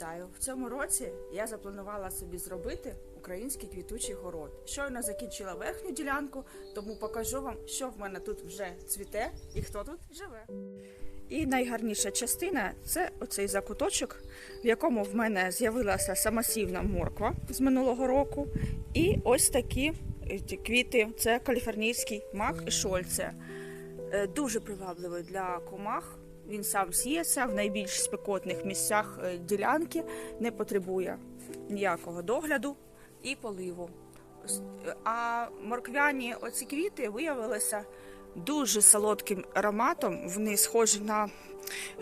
Вітаю! В цьому році я запланувала собі зробити український квітучий город. Щойно закінчила верхню ділянку, тому покажу вам, що в мене тут вже цвіте і хто тут живе. І найгарніша частина це оцей закуточок, в якому в мене з'явилася самосівна морква з минулого року. І ось такі е, квіти це каліфорнійський мак і шольце. Е, Дуже привабливий для комах. Він сам сіється в найбільш спекотних місцях е, ділянки, не потребує ніякого догляду і поливу. А морквяні оці квіти виявилися дуже солодким ароматом. Вони схожі на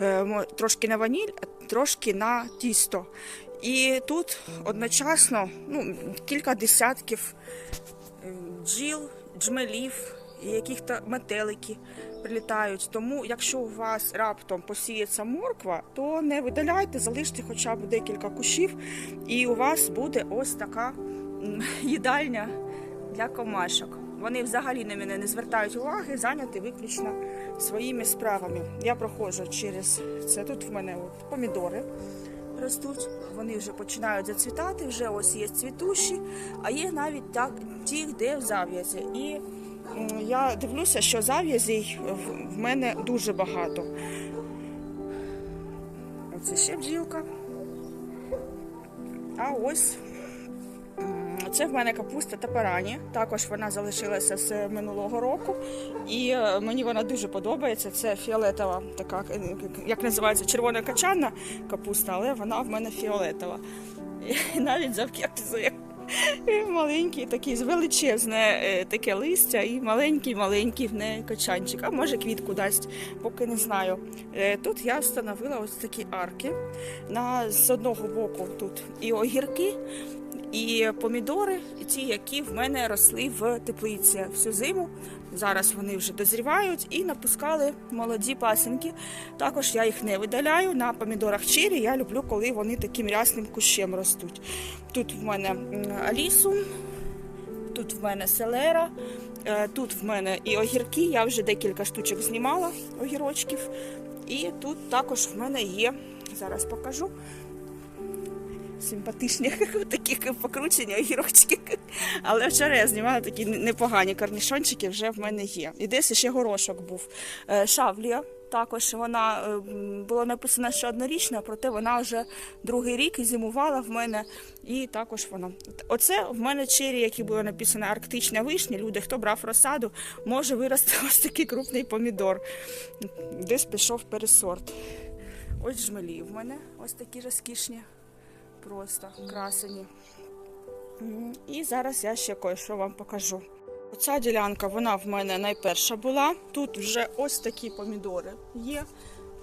е, трошки на ваніль, а трошки на тісто. І тут одночасно ну, кілька десятків е, бджіл, джмелів, яких-то метелики прилітають. Тому, якщо у вас раптом посіється морква, то не видаляйте, залиште хоча б декілька кущів, і у вас буде ось така їдальня для комашок. Вони взагалі на мене не звертають уваги, зайняті виключно своїми справами. Я проходжу через це. Тут в мене помідори ростуть, вони вже починають зацвітати, вже ось є цвітущі, а є навіть так, ті, де в зав'язі. І я дивлюся, що зав'язей в- мене дуже багато. Оце ще бджілка. А ось це в мене капуста тапарані. Також вона залишилася з минулого року. І е, мені вона дуже подобається. Це фіолетова, така, е, як називається, червона качанна капуста, але вона в мене фіолетова. І навіть завк'ятизує. Маленький такий величезне е, таке листя і маленький маленький в неї качанчик. А може квітку дасть, поки не знаю. Е, Тут я встановила ось такі арки. На, з одного боку тут і огірки, і помідори, ті, які в мене росли в теплиці всю зиму. Зараз вони вже дозрівають і напускали молоді пасинки. Також я їх не видаляю. На помідорах чирі я люблю, коли вони таким рясним кущем ростуть. Тут в мене алісу, тут в мене селера, е, тут в мене і огірки. Я вже декілька штучок знімала огірочків. І тут також в мене є, зараз покажу. Симпатичні такі покручені огірочки. Але вчора я знімала такі непогані карнішончики, вже в мене є. І десь ще горошок був. Е, Шавлія. Також вона е, було написано, що однорічна, проте вона вже другий рік зимувала в мене. І також вона. Оце в мене чері, які було написано арктична вишня. Люди, хто брав розсаду, може вирости ось такий крупний помідор. Десь пішов пересорт. Ось жмелі в мене ось такі розкішні просто красені. І зараз я ще кое-що вам покажу. Оця ділянка, вона в мене найперша була. Тут вже ось такі помідори є.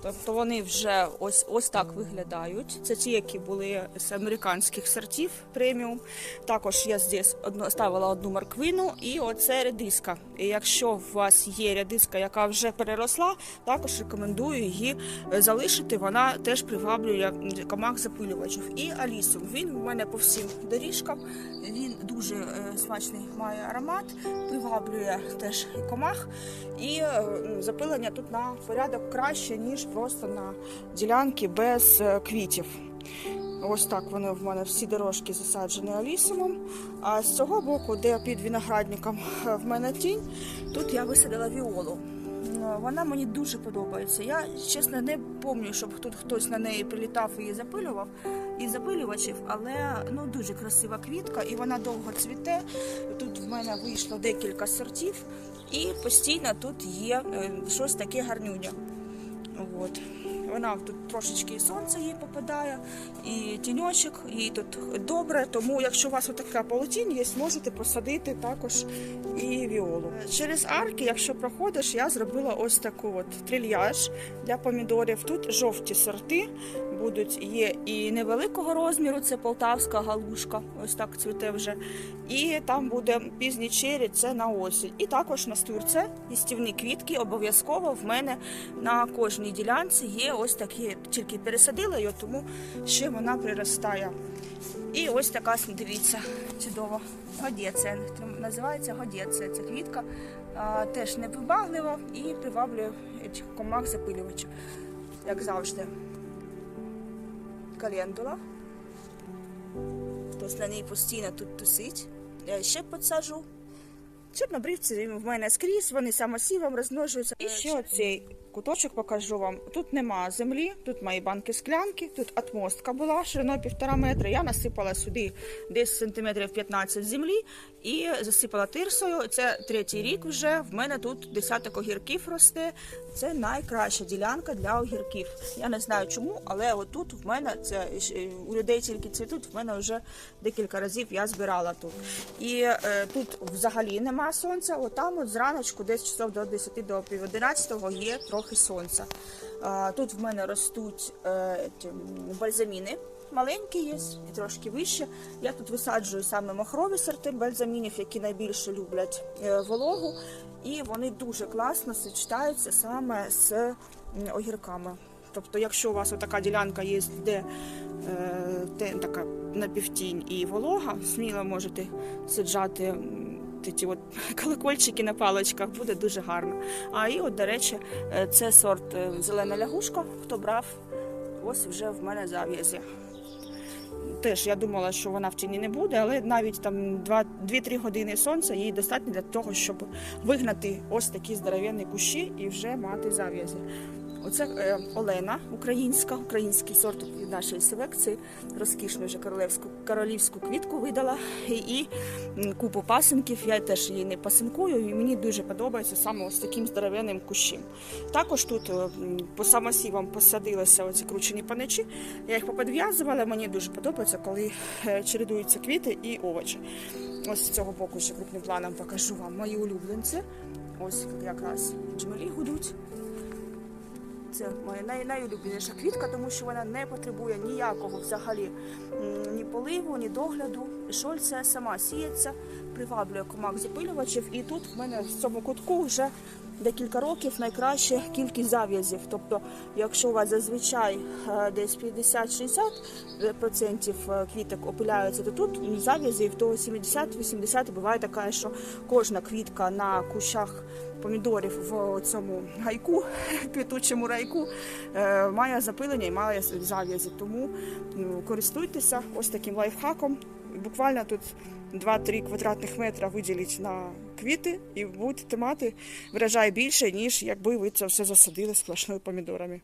Тобто вони вже ось, ось так виглядають. Це ті, які були з американських сортів преміум. Також я здесь одно, ставила одну морквину і оце редиска. І якщо у вас є редиска, яка вже переросла, також рекомендую її е, залишити. Вона теж приваблює комах запилювачів. І алісу. Він у мене по всім доріжкам. Він дуже е, смачний має аромат, приваблює теж комах. І е, запилення тут на порядок краще, ніж просто на ділянки без е, квітів. Ось так вони в мене всі дорожки засаджені алісумом. А з цього боку, де під виноградником е, в мене тінь, тут я висадила віолу. Е, Вона мені дуже подобається. Я чесно не пам'ятаю, щоб тут хтось на неї прилітав і запилював і запилювачів, але ну дуже красива квітка, і вона довго цвіте. Тут в мене вийшло декілька сортів, і постійно тут є щось таке гарнюня. От. Вона тут трошечки і сонце їй попадає, і тіньочок, їй тут добре. Тому, якщо у вас така полотінь є, можете посадити також і віолу. Через арки, якщо проходиш, я зробила ось таку от трильяж для помідорів. Тут жовті сорти будуть. Є і невеликого розміру, це полтавська галушка, ось так цвіте вже. І там буде пізні чері, це на осінь. І також настурце, їстівні квітки, обов'язково в мене на кожній ділянці є ось такі, тільки пересадила її, тому ще вона приростає. І ось така, дивіться, чудова. Годєція. Називається годєція. Ця квітка теж невибаглива і приваблює комах запилювачів, як завжди. календула. Хтось на ній постійно тут тусить. Я ще посаджу. Чорнобривці в мене скрізь, вони самосівом розмножуються. І ще оцей куточок покажу вам. Тут нема землі, тут мої банки склянки, тут атмостка була шириною півтора метра. Я насипала сюди десь сантиметрів 15 землі і засипала тирсою. Це третій рік вже. В мене тут десяток огірків росте. Це найкраща ділянка для огірків. Я не знаю чому, але отут в мене це е, у людей тільки цвітуть. В мене вже декілька разів я збирала тут. І е, тут взагалі нема сонця. Отам от зраночку, десь часов до 10 до пів 11 є трохи сонця. Тут в мене ростуть е, бальзаміни. Маленькі є і трошки вище. Я тут висаджую саме махрові сорти бальзамінів, які найбільше люблять е, вологу, і вони дуже класно сочетаються саме з огірками. Тобто, якщо у вас така ділянка є, де е, те, така напівтінь і волога, сміло можете саджати ті от колокольчики на паличках, буде дуже гарно. А і от, до речі, е, це сорт е, зелена лягушка, хто брав, ось вже в мене зав'язі. Теж я думала, що вона в тіні не буде, але навіть там 2-3 години сонця їй достатньо для того, щоб вигнати ось такі здоровенні кущі і вже мати зав'язі. Оце е, Олена українська, український сорт від нашої селекції. Розкішну вже королевську королівську квітку видала і, і купу пасинків. Я теж її не пасинкую, і мені дуже подобається саме ось таким здоровенним кущем. Також тут е, по самосівам посадилися оці кручені паничі. Я їх поподв'язувала. Мені дуже подобається, коли е, чередуються квіти і овочі. Ось з цього боку ще крупним планом покажу вам мої улюбленці. Ось якраз джмелі гудуть. Це моя най- найулюбленіша квітка, тому що вона не потребує ніякого взагалі ні поливу, ні догляду. Шольця сама сіється, приваблює комах запилювачів. І тут в мене в цьому кутку вже декілька років найкраща кількість зав'язів. Тобто, якщо у вас зазвичай е, десь 50-60% е, квіток опиляються, то тут зав'язів до 70-80 буває така, що кожна квітка на кущах помідорів в цьому гайку, квітучому райку, е, має запилення і має зав'язі. Тому користуйтеся ось таким лайфхаком. Буквально тут 2-3 квадратних метра виділіть на квіти і будете мати врожай більше, ніж якби ви це все засадили сплошною помідорами.